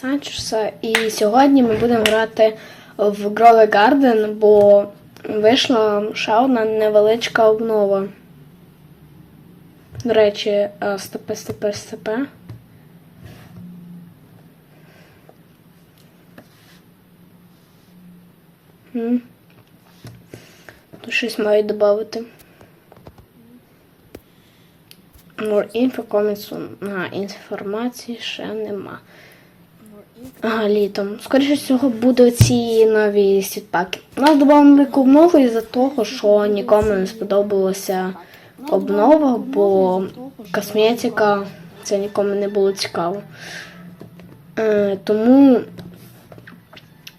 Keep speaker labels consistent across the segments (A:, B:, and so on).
A: Санчеса, і сьогодні ми будемо грати в Grove Garden, бо вийшла ще одна невеличка обнова. До речі, е, стопе, стопе, стопе. Тут щось мають додати. More info comments. А, інформації ще нема. Ага, літом. Скоріше всього, будуть ці нові світпаки. Нас додали обнову із-за того, що нікому не сподобалася обнова, бо косметика це нікому не було цікаво. Е, тому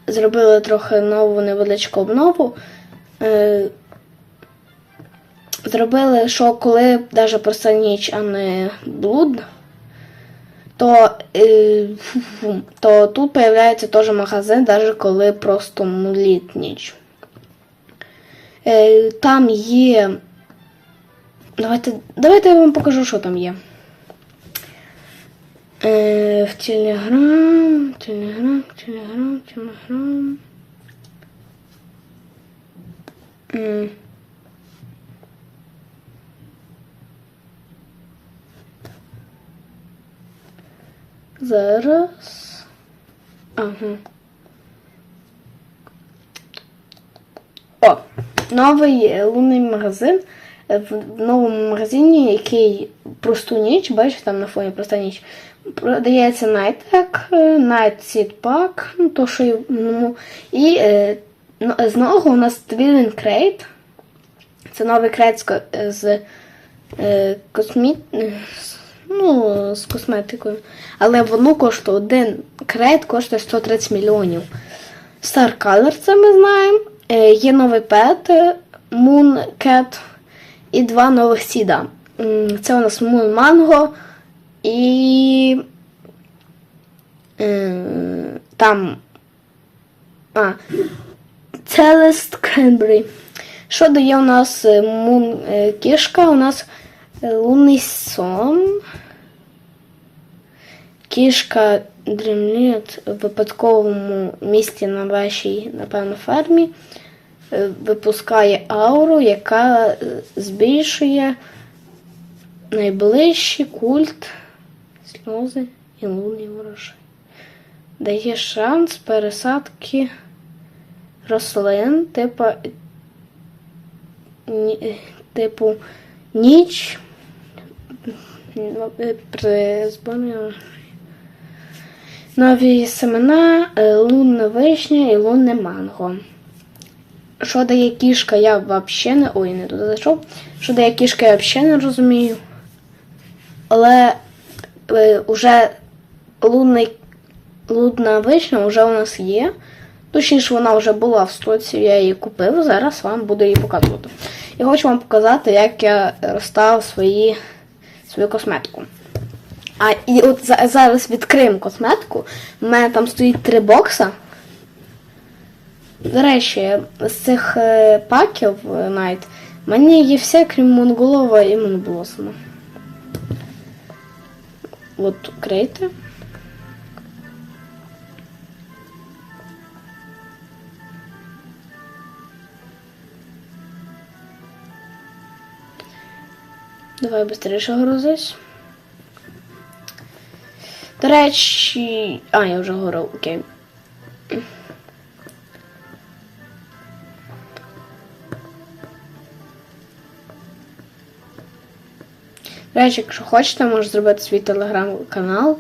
A: зробили трохи нову невеличку обнову. Е, зробили, що коли навіть просто ніч, а не блуд, то, е, то тут появляється теж магазин, навіть коли просто мліт ніч. Е, там є. Давайте, давайте я вам покажу, що там є. Е, в Телеграм, Телеграм, Телеграм, Телеграм. Зараз. Ага. О, новий е, лунний магазин. Е, В новому магазині, який просту ніч, бачиш, там на фоні проста ніч. Продається е, Night ну, то, що й- ну, і е, з нового у нас Twilling Crate. Це новий крейт з, ко- з е, космі... ну, з косметикою. Але воно коштує один крейт коштує 130 мільйонів. Star Color, це ми знаємо. Е, є новий пет е, Moon Cat і два нових сіда. Це у нас Moon Mango і е, там а, Celeste Cranberry. Що дає у нас Moon кішка? У нас лунний сон. Кішка дрімліт в випадковому місці на вашій, напевно, фермі. е, Випускає ауру, яка е, збільшує найближчий культ, сльози і лунний ворожай. Дає шанс пересадки рослин, типу, типу ніч. При зборі нові семена, е, лунна вишня і лунне манго. Що дає кішка, я взагалі не. Ой, не туди зайшов. Що дає кішка, я взагалі не розумію. Але е, уже лунний, лунна вишня вже у нас є. Точніше, вона вже була в стоці, я її купив. Зараз вам буду її показувати. Я хочу вам показати, як я розставив свої, свою косметику. А і от зараз відкриємо косметику. У мене там стоїть три бокса. До речі, з цих е, паків е, Night в мене є все, крім монголова і монблосома. От крейти. Давай швидше грузись. До речі. А, я вже говорив, окей. До речі, якщо хочете, можу зробити свій телеграм-канал,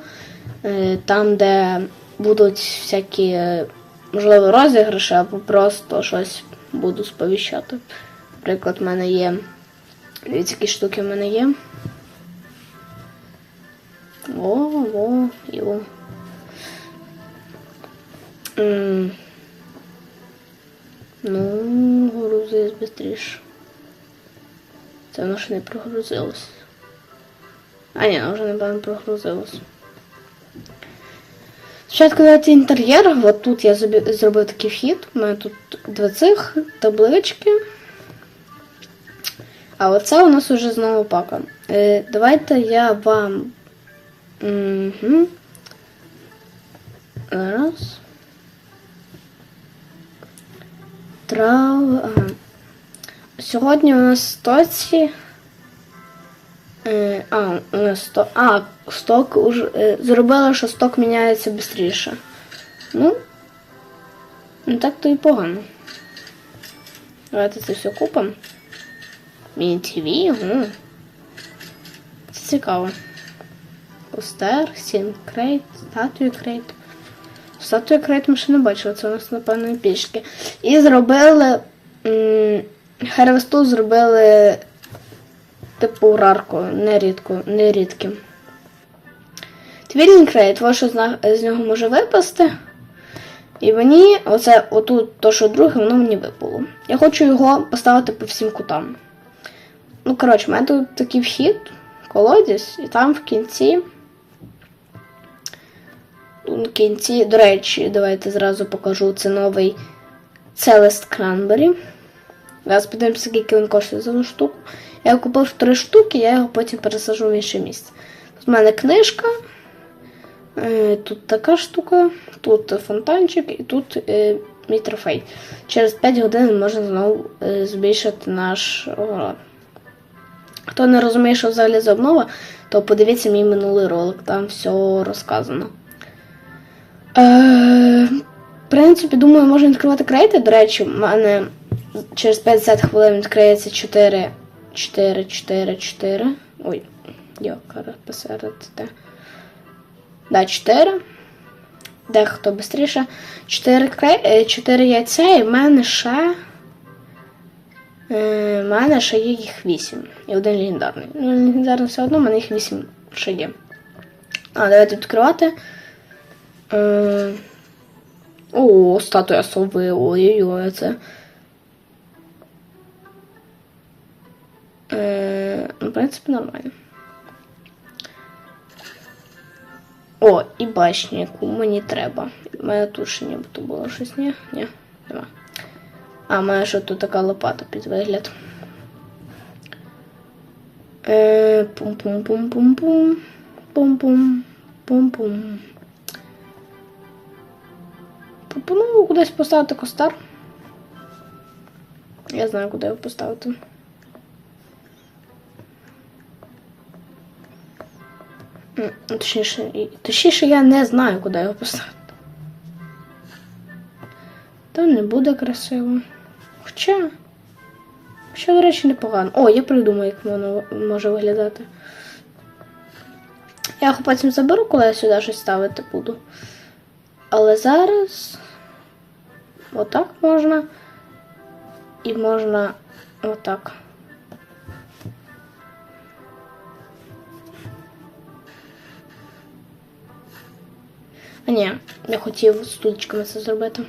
A: е, там, де будуть всякі, е, можливо, розіграші, або просто щось буду сповіщати. Наприклад, в мене є. Дивіться, які штуки в мене є. О, о, йо. М. Ну, грузись швидше. Це воно ще не прогрузилось. А ні, вже напевно прогрузилось. Спочатку давайте інтер'єр. От тут я зробив такий вхід. У мене тут два цих таблички. А оце у нас уже знову пака. Е, давайте я вам Угу. Зараз. Трав. Ага. Сьогодні у нас стоці. Е, а, у нас сто... А, сток уже е, зробила, що сток міняється швидше. Ну, не так то і погано. Давайте це все купимо. Міні-ТВ. Це цікаво. Постер, сінкрейт, статую крейт. Статую крейт ми ще не бачили, це у нас, напевно, пішки. І зробили. Хервесту зробили типу рарку, нерідку, нерідким. Твілінг крейт, ось що з нього може випасти. І мені, оце отут, то, що друге, воно мені випало. Я хочу його поставити по всім кутам. Ну, коротше, у мене тут такий вхід, колодязь, і там в кінці. Кінці, до речі, давайте зразу покажу. Це новий Celest Cranberry. Зараз подивимося, скільки він коштує за одну штуку. Я купив три штуки, я його потім пересажу в інше місце. Тут в мене книжка. Е, Тут така штука, тут фонтанчик і тут е, мій трофей. Через 5 годин можна знову е, збільшити наш огород. Хто не розуміє, що взагалі за обнова, то подивіться мій минулий ролик, там все розказано. Е, в принципі, думаю, можна відкривати крейти. До речі, в мене через 50 хвилин відкриється 4, 4, 4, 4. Ой, йокара посеред. Де. Да, 4. Дехто швидше. 4, кре... 4 яйця і в мене ще. Е, в мене ще є їх 8. І один легендарний. Ну, легендарний все одно, в мене їх 8 ще є. А, давайте відкривати. Е, о, статуя сови. Ой-ой-ой, це. Е, ну, в принципі, нормально. О, і башня, яку мені треба. У мене тут нібито було щось, ні? Ні, нема. А, в мене ще тут така лопата під вигляд. Е, Пум-пум-пум-пум-пум. Пум-пум. Пум-пум. Пропоную кудись поставити костар. Я знаю, куди його поставити. Ну, Точніше, точніше, я не знаю, куди його поставити. Та не буде красиво. Хоча. Хоча, до речі, непогано. О, я придумаю, як воно може виглядати. Я його потім заберу, коли я сюди щось ставити буду. Але зараз отак можна. І можна отак. А ні, я хотів з стульчиками це зробити.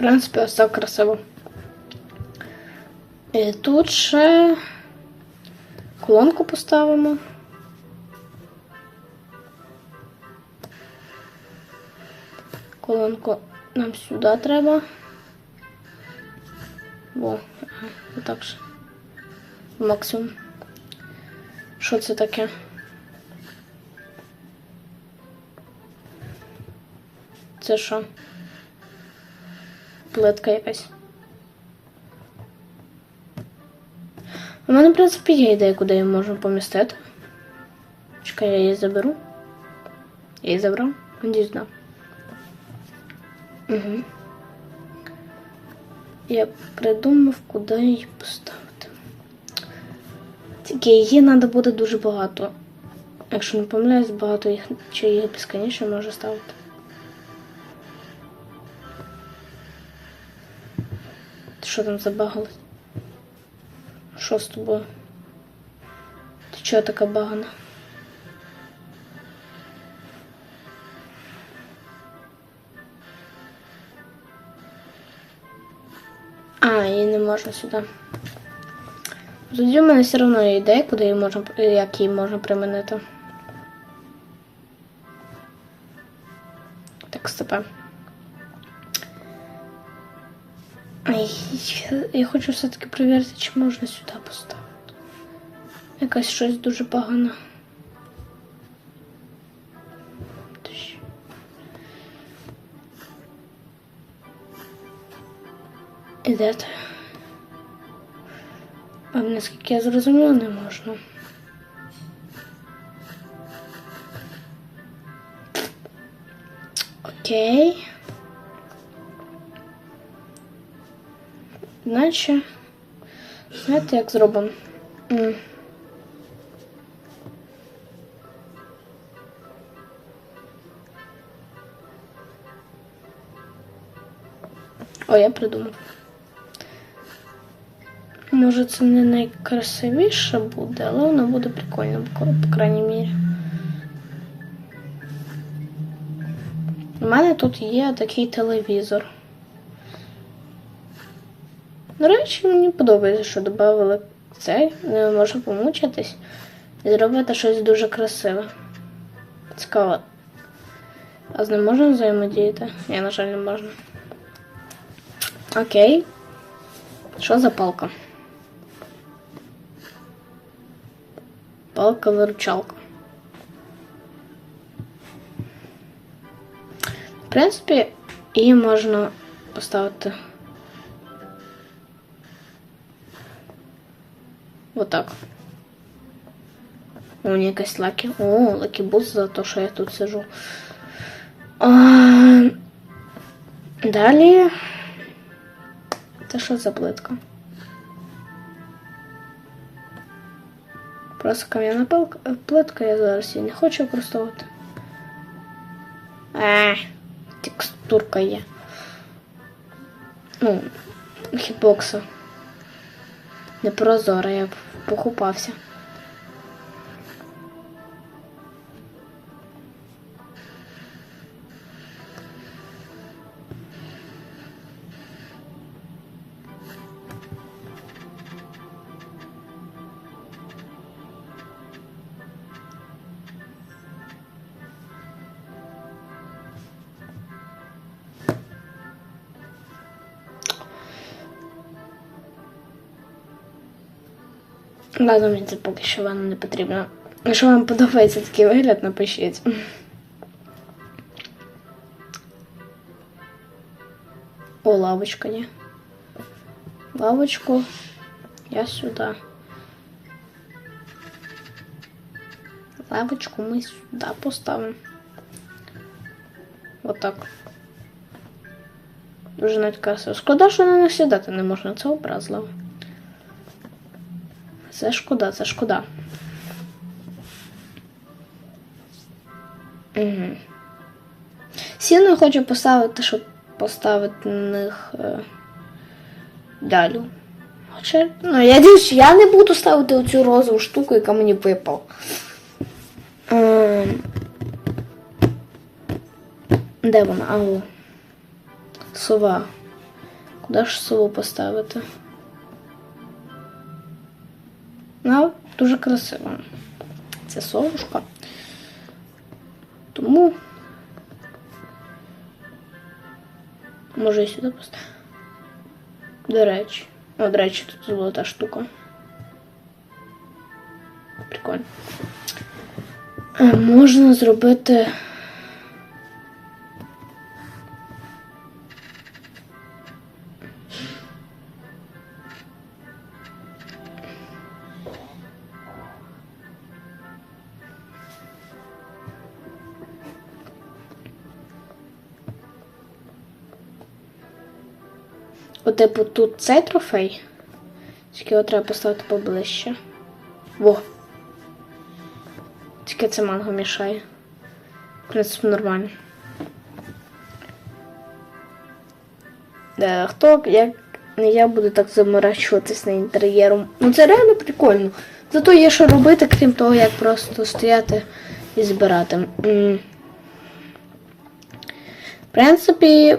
A: Принципі, ось красиво. І тут ще колонку поставимо. Колонку нам сюди треба. О, ага, отак же. Максимум. Що це таке? Це що? Плитка якась. У мене, в принципі, є ідея, куди її можна помістити. Чекай, я її заберу. Я її забрав? Да. Угу. Я придумав, куди її поставити. Тільки її треба буде дуже багато. Якщо не помиляюсь, багато їх чи їх безконечно може ставити. Що там забагалась? Що з тобою? Ти чого така багана? А, її не можна сюди. Тоді в мене все одно є ідея, куди її можна, як її можна примінити. Так, стопе. Я хочу все-таки перевірити, чи можна сюди поставити. Якась щось дуже погано. Тож. І? А наскільки я зрозуміла, не можна. Окей. Іначе, знаєте, як зробимо? О, я придумав. Може, це не найкрасивіше буде, але воно буде прикольно, по крайній мірі. У мене тут є такий телевізор. До речі, мені подобається, що додали цей. Не можу помучитись і зробити щось дуже красиве. Цікаво. А з ним можна взаємодіяти? Ні, на жаль, не можна. Окей. Що за палка? Палка-виручалка. В принципі, її можна поставити. Отак. О, мені якась лакі. О, лакі бус за те, що я тут сижу. А, далі. Це що за плитка? Просто кам'яна палка- плитка, я зараз її не хочу використовувати. Е, текстурка є. Ну, хітбокса. Не прозора, я покупався. Ладно, мені це поки що вам не потрібно. Якщо вам подобається такий вигляд, напишіть. О, лавочка є. Лавочку я сюди. Лавочку ми сюди поставимо. Отак. Дуже навіть красиво. Шкода, що на них сідати не можна, це образливо. Це шкода, це шкода. Сіно я хочу поставити, щоб поставити на них е, далі. Хоча, ну, я дивлюсь, я не буду ставити оцю розову штуку, яка мені випала. Ем, де вона? А, о. Сова. Куди ж сову поставити? Ну, дуже красиво. Це совушка. Тому може і сюди поставити. До речі. О, до речі, тут золота штука. Прикольно. Можна зробити. Типу, тут цей трофей. Тільки його треба поставити поближче. Во. Тільки це манго мішає. В принципі, нормально. Да, хто як не я буду так заморачуватись на інтер'єром. Ну це реально прикольно. Зато є що робити, крім того, як просто стояти і збирати. В принципі,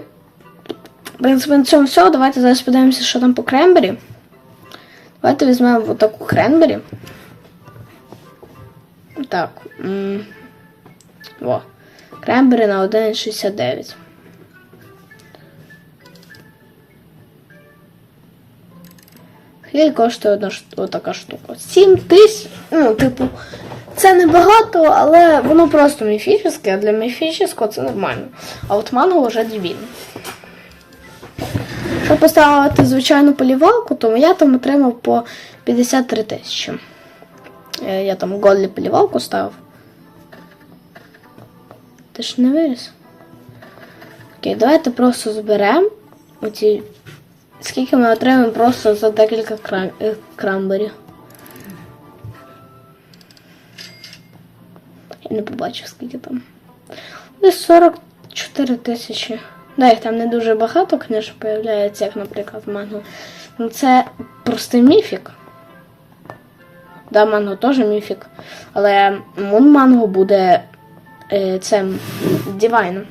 A: в принципі, на цьому все. Давайте зараз подивимося, що там по Крембері. Давайте візьмемо отаку кренбері. Так. м, О. Кренбері на 1,69. Скільки коштує одна така штука? 7 тисяч. Ну, типу, це небагато, але воно просто міфічне, а для міфічного це нормально. А от манго вже дивін. Щоб поставити звичайну полівалку, то я там отримав по 53 тисячі. Е, Я там голлі полівалку ставив. Ти ж не виріс. Окей, давайте просто зберемо оці. Скільки ми отримаємо просто за декілька крам... е, крамберів. Я не побачив, скільки там. Десь 44 тисячі. Да, їх там не дуже багато, звісно, появляється, як, наприклад, манго. Ну, це простий міфік. Да, манго теж міфік. Але мун манго буде е, цим дівайном.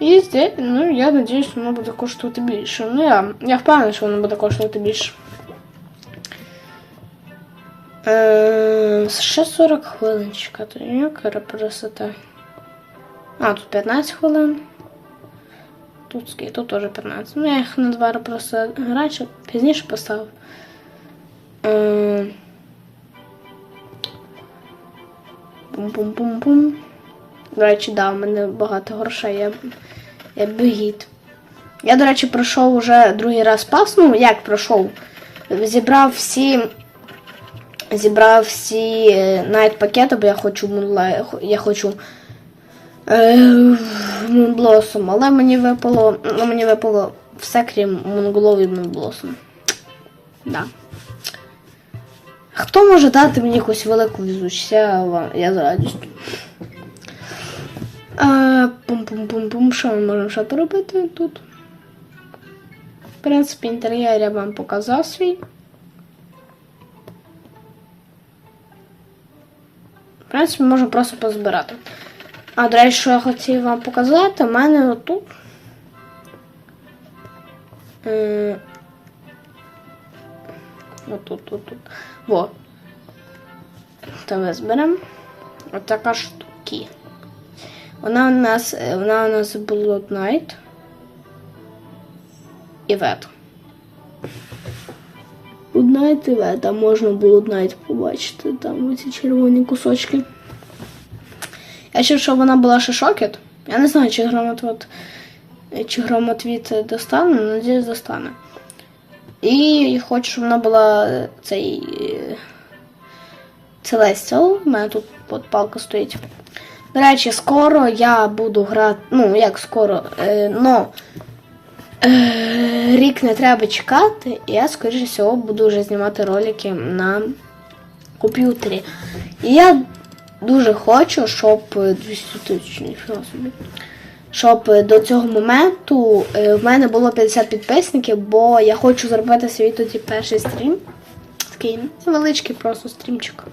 A: І ну, я надіюсь, що воно буде коштувати більше. Ну, я, я впевнений, що воно буде коштувати більше. Е, ще 40 хвилин чекати. Яка красота. А, тут 15 хвилин. Тут скільки? Тут теж 15. Ну, я їх на два просто раніше, пізніше поставив. Е, Пум-пум-пум-пум. До речі, да, у мене багато грошей. Я, я бігіт. Я, до речі, пройшов уже другий раз пас. Ну, як пройшов? Зібрав всі. Зібрав всі найт пакети, бо я хочу я хочу е, Moonblossom, але мені випало, мені випало все крім Монголові Moonblossom. Да. Хто може дати мені якусь велику візучість? Я, я з радістю. Пум-пум-пум-пум. Що ми можемо ще поробити тут? В принципі, інтер'єр я вам показав свій. В принципі, можемо просто позбирати. А, до речі, що я хотів вам показати, у мене отут. Отут, тут, тут. То ми зберемо. Отака штуки. Вона у нас, вона у нас Blood Knight. І вет. Blood Knight і вет. Там можна Blood Knight побачити. Там ці червоні кусочки. Я чув, що вона була ще шокет. Я не знаю, чи громотвот, чи громотвіт достане, але надіюсь, достане. І хочу, щоб вона була е, цей Celestial. У мене тут от палка стоїть. До речі, скоро я буду грати. Ну, як скоро, е, но е, рік не треба чекати, і я, скоріше всього, буду вже знімати ролики на комп'ютері. І я дуже хочу, щоб е, 200 тисяч, собі. Щоб е, до цього моменту е, в мене було 50 підписників, бо я хочу зробити свій тоді перший стрім. Такий невеличкий просто стрімчик.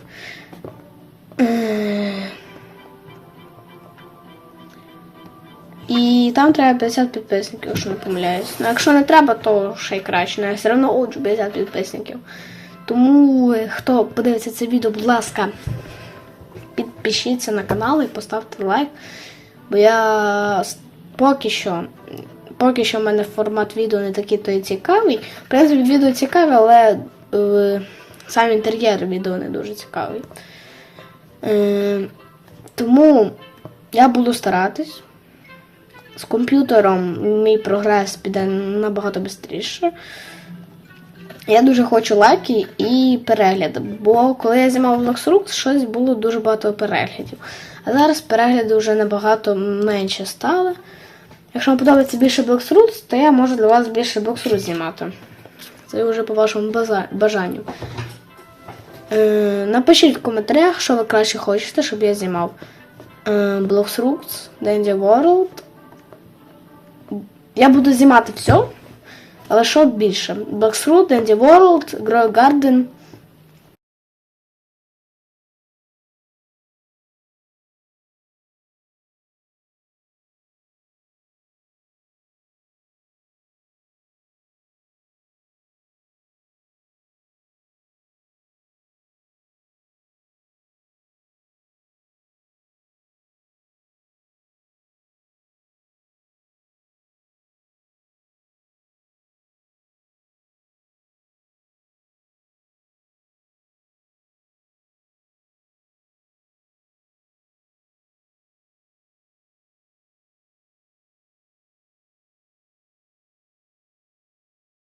A: І там треба 50 підписників, якщо не помиляюсь. Ну, якщо не треба, то ще й краще. Ну, я все одно хочу 50 підписників. Тому, е, хто подивиться це відео, будь ласка, підпишіться на канал і поставте лайк. Бо я поки що, поки що в мене формат відео не такий то і цікавий. В принципі, відео цікаве, але е, сам інтер'єр відео не дуже цікавий. Е, тому я буду старатись. З комп'ютером мій прогрес піде набагато швидше. Я дуже хочу лайки і перегляди, бо коли я знімав Bloxrux, щось було дуже багато переглядів. А зараз перегляди вже набагато менше стали. Якщо вам подобається більше Bloxrux, то я можу для вас більше Bloxrux знімати. Це вже по вашому бажанню. Е, напишіть в коментарях, що ви краще хочете, щоб я знімав. Е, Bloxrux, Dandy World. Я буду знімати все, але що більше? Bloxroot, Dandy World, Grow Garden